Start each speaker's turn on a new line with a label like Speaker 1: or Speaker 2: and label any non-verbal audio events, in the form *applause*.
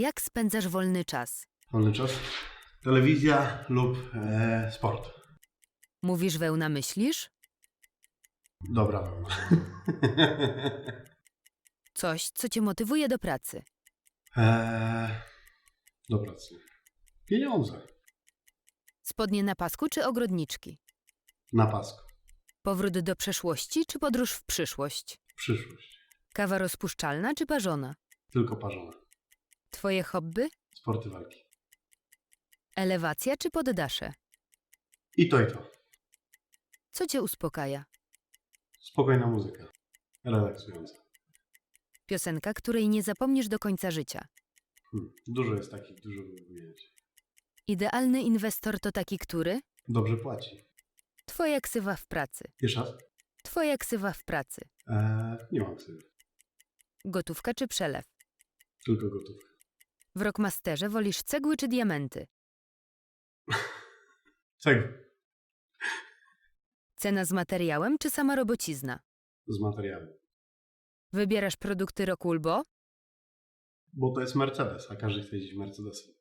Speaker 1: Jak spędzasz wolny czas?
Speaker 2: Wolny czas? Telewizja lub e, sport.
Speaker 1: Mówisz wełna myślisz?
Speaker 2: Dobra wełna. *laughs*
Speaker 1: Coś, co cię motywuje do pracy.
Speaker 2: e, do pracy. Pieniądze.
Speaker 1: Spodnie na pasku czy ogrodniczki?
Speaker 2: Na pasku.
Speaker 1: Powrót do przeszłości czy podróż w przyszłość?
Speaker 2: Przyszłość.
Speaker 1: Kawa rozpuszczalna czy parzona?
Speaker 2: Tylko parzona.
Speaker 1: Twoje hobby?
Speaker 2: Sporty walki.
Speaker 1: Elewacja czy poddasze?
Speaker 2: I to i to.
Speaker 1: Co cię uspokaja?
Speaker 2: Spokojna muzyka. Relaksująca.
Speaker 1: Piosenka, której nie zapomnisz do końca życia.
Speaker 2: Hmm. Dużo jest takich, dużo by wymieniać.
Speaker 1: Idealny inwestor to taki, który?
Speaker 2: Dobrze płaci.
Speaker 1: Twoja ksywa w pracy.
Speaker 2: Jeszcze raz?
Speaker 1: Twoja ksywa w pracy.
Speaker 2: E, nie mam ksywy.
Speaker 1: Gotówka czy przelew?
Speaker 2: Tylko gotówkę.
Speaker 1: W Rockmasterze wolisz cegły czy diamenty? *laughs*
Speaker 2: Czego?
Speaker 1: Cena z materiałem czy sama robocizna?
Speaker 2: Z materiału.
Speaker 1: Wybierasz produkty Rokulbo?
Speaker 2: Bo to jest Mercedes, a każdy chce jeździć Mercedesem.